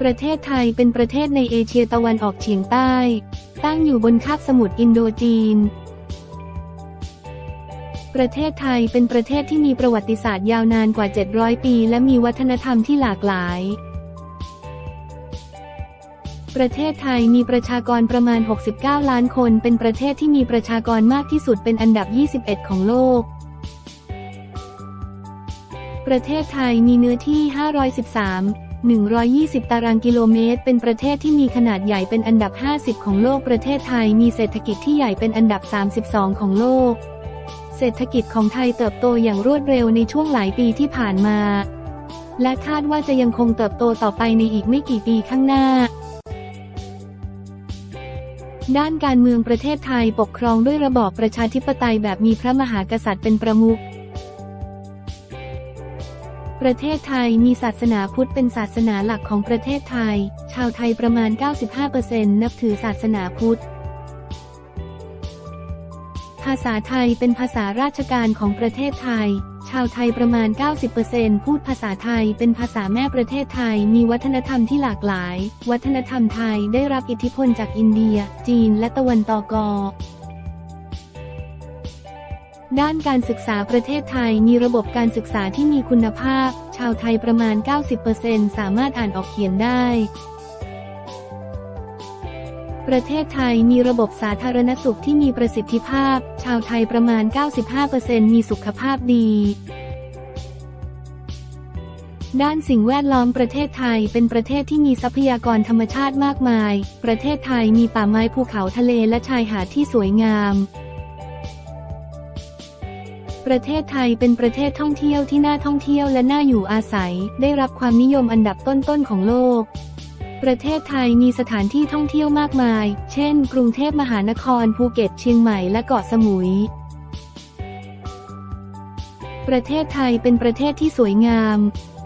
ประเทศไทยเป็นประเทศในเอเชียตะวันออกเฉียงใต้ ตั้งอยู่บนคาบสมุทรอินโดจีน ประเทศไทยเป็นประเทศที่มีประวัติศาสตร์ยาวนานกว่า 700 ปี และมีวัฒนธรรมที่หลากหลาย ประเทศไทยมีประชากรประมาณ 69 ล้านคน เป็นประเทศที่มีประชากรมากที่สุดเป็นอันดับ 21 ของโลกประเทศไทยมีเนื้อที่ 513 120 ตารางกิโลเมตร เป็นประเทศที่มีขนาดใหญ่เป็นอันดับ 50 ของโลกประเทศไทยมีเศรษฐกิจที่ใหญ่เป็นอันดับ 32 ของโลก เศรษฐกิจของไทยเติบโตอย่างรวดเร็วในช่วงหลายปีที่ผ่านมา และคาดว่าจะยังคงเติบโตต่อไปในอีกไม่กี่ปีข้างหน้าด้านการเมืองประเทศไทยปกครองด้วยระบอบประชาธิปไตยแบบมีพระมหากษัตริย์เป็นประมุข ประเทศไทยมีศาสนาพุทธเป็นศาสนาหลักของประเทศไทย ชาวไทยประมาณ 95%นับถือศาสนาพุทธ ภาษาไทยเป็นภาษาราชการของประเทศไทย ชาวไทยประมาณ 90%พูดภาษาไทยเป็นภาษาแม่ประเทศไทย มีวัฒนธรรมที่หลากหลาย วัฒนธรรมไทยได้รับอิทธิพลจากอินเดีย จีน และตะวันตก ด้านการศึกษาประเทศไทยมีระบบการศึกษาที่มีคุณภาพ ชาวไทยประมาณ 90%สามารถอ่านออกเขียนได้ ประเทศไทยมีระบบสาธารณสุขที่มีประสิทธิภาพ ชาวไทยประมาณ 95%มีสุขภาพดีด้านสิ่งแวดล้อมประเทศไทยเป็นประเทศที่มีทรัพยากรธรรมชาติมากมาย ประเทศไทยมีป่าไม้ภูเขาทะเลและชายหาดที่สวยงาม ประเทศไทยเป็นประเทศท่องเที่ยวที่น่าท่องเที่ยวและน่าอยู่อาศัย ได้รับความนิยมอันดับต้นๆของโลก ประเทศไทยมีสถานที่ท่องเที่ยวมากมาย เช่น กรุงเทพมหานคร ภูเก็ต เชียงใหม่ และเกาะสมุย ประเทศไทยเป็นประเทศที่สวยงาม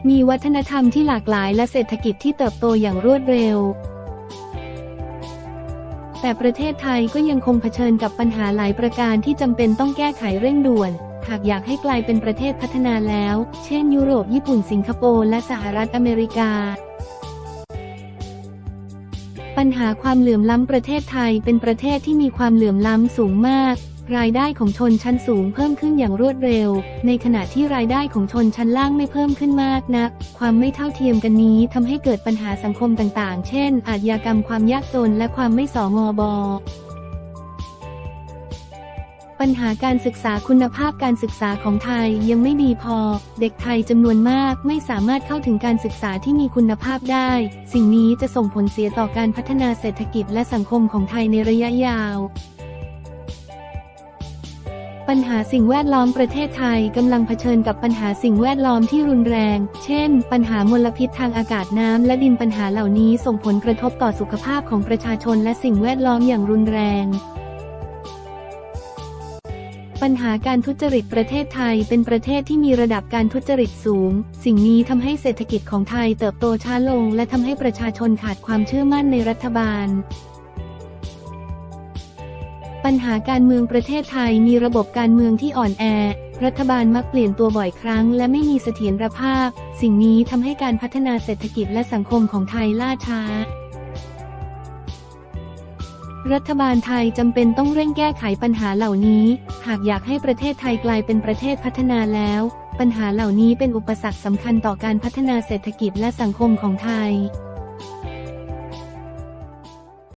มีวัฒนธรรมที่หลากหลายและเศรษฐกิจที่เติบโตอย่างรวดเร็วแต่ประเทศไทยก็ยังคงเผชิญกับปัญหาหลายประการที่จำเป็นต้องแก้ไขเร่งด่วนากอยากให้กลายเป็นประเทศพัฒนาแล้ว เช่น ยุโรป ญี่ปุ่น สิงคโปร์ และสหรัฐอเมริกา ปัญหาความเหลื่อมล้ำประเทศไทยเป็นประเทศที่มีความเหลื่อมล้ำสูงมาก รายได้ของชนชั้นสูงเพิ่มขึ้นอย่างรวดเร็ว ในขณะที่รายได้ของชนชั้นล่างไม่เพิ่มขึ้นมากนัก ความไม่เท่าเทียมกันนี้ทำให้เกิดปัญหาสังคมต่างๆ เช่น อาชญากรรมความยากจนและความไม่สองอบอ ปัญหาการศึกษาคุณภาพการศึกษาของไทยยังไม่ดีพอ เด็กไทยจำนวนมากไม่สามารถเข้าถึงการศึกษาที่มีคุณภาพได้ สิ่งนี้จะส่งผลเสียต่อการพัฒนาเศรษฐกิจและสังคมของไทยในระยะยาว ปัญหาสิ่งแวดล้อมประเทศไทยกำลังเผชิญกับปัญหาสิ่งแวดล้อมที่รุนแรง เช่น ปัญหามลพิษทางอากาศน้ำและดินปัญหาเหล่านี้ส่งผลกระทบต่อสุขภาพของประชาชนและสิ่งแวดล้อมอย่างรุนแรง ปัญหาการทุจริตประเทศไทยเป็นประเทศที่มีระดับการทุจริตสูง สิ่งนี้ทำให้เศรษฐกิจของไทยเติบโตช้าลง และทำให้ประชาชนขาดความเชื่อมั่นในรัฐบาล ปัญหาการเมืองประเทศไทยมีระบบการเมืองที่อ่อนแอ รัฐบาลมักเปลี่ยนตัวบ่อยครั้ง และไม่มีเสถียรภาพ สิ่งนี้ทำให้การพัฒนาเศรษฐกิจและสังคมของไทยล่าช้า รัฐบาลไทยจำเป็นต้องเร่งแก้ไขปัญหาเหล่านี้ หากอยากให้ประเทศไทยกลายเป็นประเทศพัฒนาแล้ว ปัญหาเหล่านี้เป็นอุปสรรคสำคัญต่อการพัฒนาเศรษฐกิจและสังคมของไทย